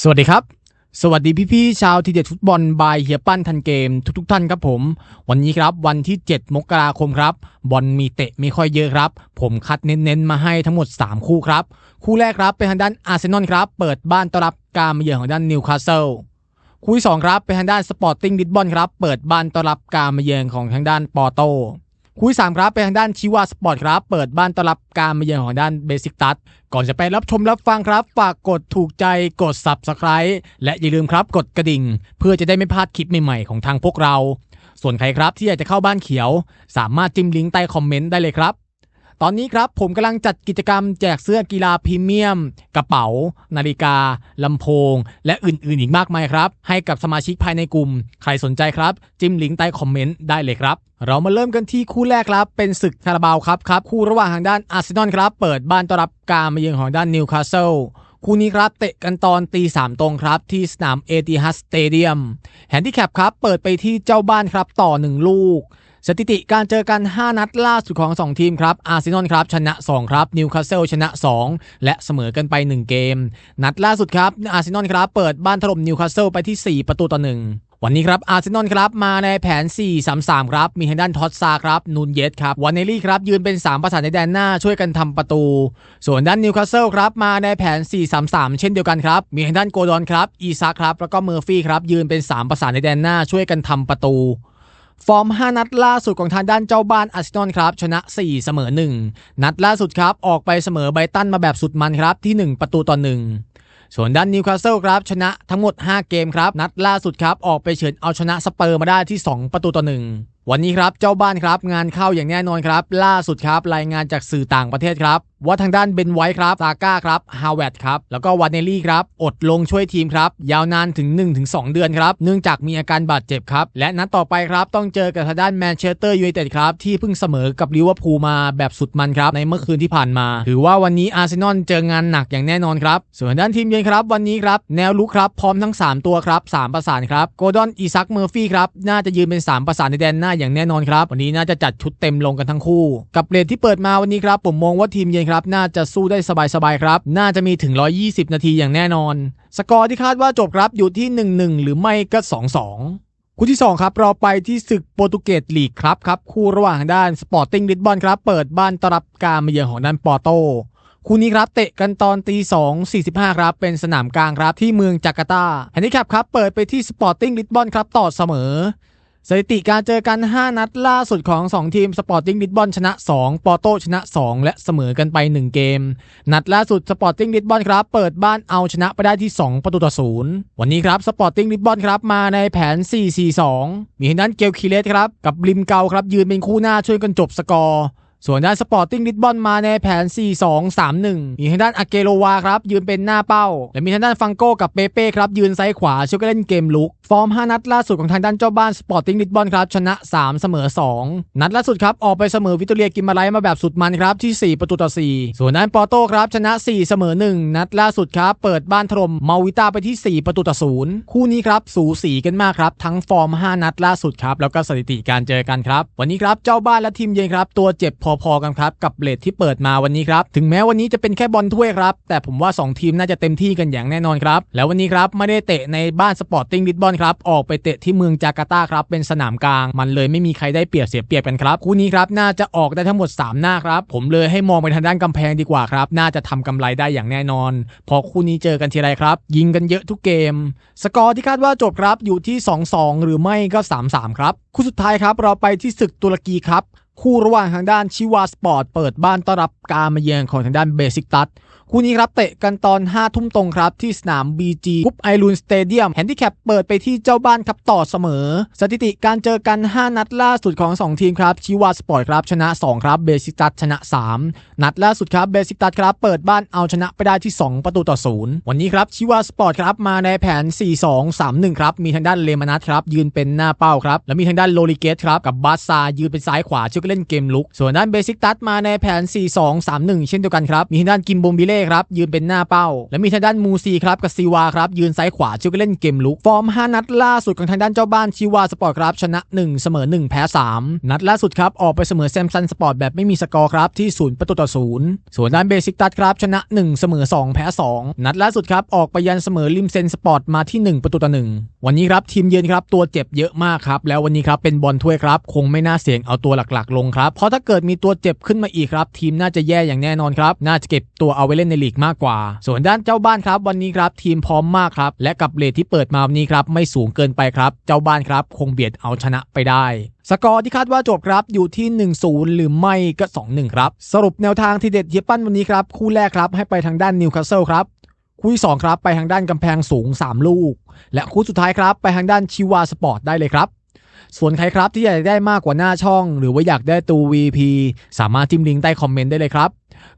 สวัสดีครับ สวัสดีพี่ๆชาวทีเด็ดฟุตบอลบายเฮียปั้นทันเกมทุกๆท่านครับผม วันนี้ครับวันที่ 7 มกราคมครับ บอลมีเตะไม่ค่อยเยอะครับ ผมคัดเน้นๆมาให้ทั้งหมด 3 คู่ครับ คู่แรกครับเป็นทางด้านอาร์เซนอลครับ เปิดบ้านต้อนรับการมาเยือนของด้านนิวคาสเซิลคู่ที่สองครับเป็นทางด้านสปอร์ติ้งลิสบอนครับ เปิดบ้านต้อนรับการมาเยือนของทางด้านปอร์โต คู่ที่สามครับเป็นทางด้านชิวาสปอร์ตครับ เปิดบ้านต้อนรับการมาเยือนของด้านเบสิกตัสก่อนจะไปรับชมรับฟังครับ ฝากกดถูกใจกด Subscribe และอย่าลืมครับกดกระดิ่ง เพื่อจะได้ไม่พลาดคลิปใหม่ๆของทางพวกเรา ส่วนใครครับที่อยากจะเข้าบ้านเขียว สามารถจิ้มลิงก์ใต้คอมเมนต์ได้เลยครับ ตอนนี้ครับผมกำลังจัดกิจกรรมแจกเสื้อกีฬาพรีเมียม กระเป๋า นาฬิกาลำโพง และอื่นๆ อีกมากมายครับ ให้กับสมาชิกภายในกลุ่ม ใครสนใจครับ จิ้มลิงก์ใต้คอมเมนต์ได้เลยครับเรามาเริ่มกันที่คู่แรกครับ เป็นศึกคาราบาวครับครับ คู่ระหว่างทางด้านอาร์เซนอลครับ เปิดบ้านต้อนรับการมาเยือนของด้านนิวคาสเซิลคู่นี้ครับ เตะกันตอนตีสามตรงครับ ที่สนามเอติฮัสสเตเดียมแฮนดิแคปครับ เปิดไปที่เจ้าบ้านครับต่อหนึ่งลูก สถิติการเจอกัน 5 นัดล่าสุดของ 2 ทีมครับ อาร์เซนอลครับ ชนะ 2 ครับ นิวคาสเซิลชนะ 2 และเสมอกันไป 1 เกม นัดล่าสุดครับ อาร์เซนอลครับ เปิดบ้านถล่มนิวคาสเซิลไปที่ 4 ประตูต่อ 1วันนี้ครับอาร์เซนอลครับมาในแผน 4-3-3 ครับ มีทางด้านท็อตซาครับ นูนเยสครับวันเนลี่ครับ ยืนเป็น 3 ประสานในแดนหน้าช่วยกันทำประตู ส่วนด้านนิวคาสเซิลครับ มาในแผน 4-3-3 เช่นเดียวกันครับ มีทางด้านโกดอนครับ อีซักครับ แล้วก็เมอร์ฟี่ครับ ยืนเป็น 3 ประสานในแดนหน้าช่วยกันทำประตู ฟอร์ม 5 นัดล่าสุดของทางด้านเจ้าบ้านอาร์เซนอลครับ ชนะ 4 เสมอ 1 นัดล่าสุดครับ ออกไปเสมอไบตันมาแบบสุดมันครับที่ 1 ประตูต่อ 1 ส่วนด้านนิวคาสเซิลครับ ชนะทั้งหมด 5 เกมครับ นัดล่าสุดครับ ออกไปเฉือนเอาชนะสเปอร์มาได้ที่ 2 ประตูต่อ 1 วันนี้ครับเจ้าบ้านครับงานเข้าอย่างแน่นอนครับ ล่าสุดครับรายงานจากสื่อต่างประเทศครับ ว่าทางด้านเบนไวท์ครับซาก้าครับฮาวเวตครับ แล้วก็วานเนลลี่ครับ อดลงช่วยทีมครับ ยาวนานถึง 1-2 เดือนครับ เนื่องจากมีอาการบาดเจ็บครับ และนัดต่อไปครับต้องเจอกับทางด้านแมนเชสเตอร์ยูไนเต็ดครับ ที่เพิ่งเสมอกับลิเวอร์พูลมาแบบสุดมันครับ ในเมื่อคืนที่ผ่านมา ถือว่าวันนี้อาร์เซนอลเจองานหนักอย่างแน่นอนครับ ส่วนด้านทีมเยือนครับ วันนี้ครับแนวลุกครับพร้อมทั้ง 3 ตัวครับ3ประสานครับโกดอนอีซักเมอร์ฟี่ครับน่าจะยืนเป็น 3 ประสานในแดนหน้าอย่างแน่นอนครับวันนี้น่าจะจัดชุดเต็มลงกันทั้งคู่ กับเรทที่เปิดมาวันนี้ครับผมมองว่าทีมเยือนครับน่าจะสู้ได้สบายๆครับ น่าจะมีถึง 120 นาทีอย่างแน่นอน สกอร์ที่คาดว่าจบครับอยู่ที่ 1-1 หรือไม่ก็ 2-2คู่ที่ 2 ครับ เราไปที่ศึกโปรตุเกสลีกครับครับ คู่ระหว่างด้านสปอร์ติ้งลิสบอนครับ เปิดบ้านต้อนรับการมาเยือนของด้านปอโต คู่นี้ครับเตะกันตอนตี2 45 ครับ เป็นสนามกลางครับที่เมืองจาการ์ตาแฮนดิแคปครับ เปิดไปที่สปอร์ติ้งลิสบอนครับ ต่อเสมอ สถิติการเจอกัน 5 นัดล่าสุดของ 2 ทีมสปอร์ติ้งลิสบอนชนะ 2 ปอโตชนะ 2 และเสมอกันไป 1 เกม นัดล่าสุดสปอร์ติ้งลิสบอนครับ เปิดบ้านเอาชนะไปได้ที่ 2 ประตูต่อศูนย์วันนี้ครับสปอร์ติ้งลิสบอนครับมาในแผน 4-4-2 มีทางด้านเกลคิเลสครับ กับริมเกาครับยืนเป็นคู่หน้าช่วยกันจบสกอร์ ส่วนด้านสปอร์ติ้งลิสบอนมาในแผน 4-2-3-1 มีทางด้านอาเกโลวาครับ ยืนเป็นหน้าเป้า และมีทางด้านฟังโก้กับเปเป้ครับ ยืนซ้ายขวาช่วยกันเล่นเกมลุก ฟอร์ม 5 นัดล่าสุดของทางด้านเจ้าบ้านสปอร์ติ้งลิสบอนครับชนะ 3 เสมอ 2 นัดล่าสุดครับ ออกไปเสมอวิตเตอเรียกิมมาไลมาแบบสุดมันครับที่ 4 ประตูต่อ 4 ส่วนด้านปอร์โตครับชนะ 4 เสมอ 1 นัดล่าสุดครับเปิดบ้านถล่มมาวิต้าไปที่ 4 ประตูต่อ 0 คู่นี้ครับสูสีกันมากครับทั้งฟอร์ม 5 นัดล่าสุดครับแล้วก็สถิติการเจอกันครับวันนี้ครับเจ้าบ้านและทีมเยือนครับตัวเจ็บพอๆกันครับกับเลดที่เปิดมาวันนี้ครับถึงแม้วันนี้จะเป็นแค่บอลถ้วยครับแต่ผมว่า 2 ทีมน่าจะเต็มที่กันอย่างแน่นอนครับแล้ววันนี้ครับไม่ได้เตะในบ้านสปอร์ติ้งลิสบอนครับออกไปเตะที่เมืองจาการ์ตาครับเป็นสนามกลาง มันเลยไม่มีใครได้เปรียบเสียเปรียบกันครับคู่นี้ครับน่าจะออกได้ทั้งหมด 3 หน้าครับผมเลยให้มองไปทางด้านกำแพงดีกว่าครับน่าจะทำกำไรได้อย่างแน่นอน พอคู่นี้เจอกันทีไรครับยิงกันเยอะทุกเกม สกอร์ที่คาดว่าจบครับอยู่ที่ 2-2 หรือไม่ก็ 3-3 ครับคู่สุดท้ายครับเราไปที่ศึกตุรกีครับ คู่ระหว่างทางด้านชิวาสปอร์ตเปิดบ้านต้อนรับการมาเยือนของทางด้านเบสิกตัส คู่นี้ครับเตะกันตอน 5 ทุ่มตรงครับ ที่สนาม BG กุ๊ปไอรูนสเตเดียมแฮนดิแคปเปิดไปที่เจ้าบ้านครับต่อเสมอ สถิติการเจอกัน 5 นัดล่าสุดของ 2 ทีมครับชิวาสปอร์ตครับชนะ 2 ครับเบสิกตัสชนะ 3 นัดล่าสุดครับเบสิกตัสครับเปิดบ้านเอาชนะไปได้ที่ 2 ประตูต่อศูนย์วันนี้ครับชิวาสปอร์ตครับมาในแผน 4-2-3-1 ครับมีทางด้านเลมานัทครับยืนเป็นหน้าเป้าครับและมีทางด้านโลลิเกตครับกับบาซายืนเป็นซ้ายขวาช่วยกันเล่นเกมลุก ส่วนด้านเบสิกตัสมาในแผน 4-2-3-1 เช่นเดียวกันครับมีทางด้านกิมบงบิเลต้ครับยืนเป็นหน้าเป้า และมีทางด้านมูซีครับกับซีวาครับยืนซ้ายขวาชิวก็เล่นเกมลุก ฟอร์ม 5 นัดล่าสุดของทางด้านเจ้าบ้านชิวาสปอร์ตครับชนะ 1 เสมอ 1 แพ้ 3 นัดล่าสุดครับออกไปเสมอแซมซันสปอร์ตแบบไม่มีสกอร์ครับที่ 0 ประตูต่อศูนย์ส่วนด้านเบสิกตัดครับชนะ 1 เสมอ 2 แพ้ 2 นัดล่าสุดครับออกไปยันเสมอริมเซนสปอร์ตมาที่ 1 ประตูต่อ 1 วันนี้ครับทีมเยือนครับตัวเจ็บเยอะมากครับแล้ววันนี้ครับเป็นบอลถ้วยครับคงไม่น่าเสี่ยงเอาตัวหลักๆ ลงครับเพราะถ้าเกิดมีตัวเจ็บขึ้นมาอีกครับทีมน่าจะแย่อย่างแน่นอนครับน่าจะเก็บตัวเอาไว้เล่นในลีกมากกว่า ส่วนด้านเจ้าบ้านครับวันนี้ครับทีมพร้อมมากครับ และกับเลทที่เปิดมาวันนี้ครับไม่สูงเกินไปครับ เจ้าบ้านครับคงเบียดเอาชนะไปได้สกอร์ที่คาดว่าจบครับอยู่ที่ 1-0 หรือไม่ก็ 2-1 ครับ สรุปแนวทางที่เด็ดเฮียปั้นวันนี้ครับ คู่แรกครับให้ไปทางด้านนิวคาสเซิลครับ คู่ที่ 2 ครับไปทางด้านกำแพงสูง 3 ลูก และคู่สุดท้ายครับ ไปทางด้านชิวาสปอร์ตได้เลยครับส่วนใครครับที่อยากได้มากกว่าหน้าช่อง หรือว่าอยากได้ตัว VP สามารถจิ้มลิงก์ใต้คอมเมนต์ได้เลยครับ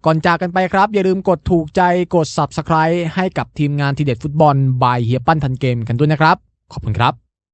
ก่อนจากกันไปครับ อย่าลืมกดถูกใจกด Subscribe ให้กับทีมงานทีเด็ดฟุตบอลบายเฮียปั้นทันเกมกันด้วยนะครับ ขอบคุณครับ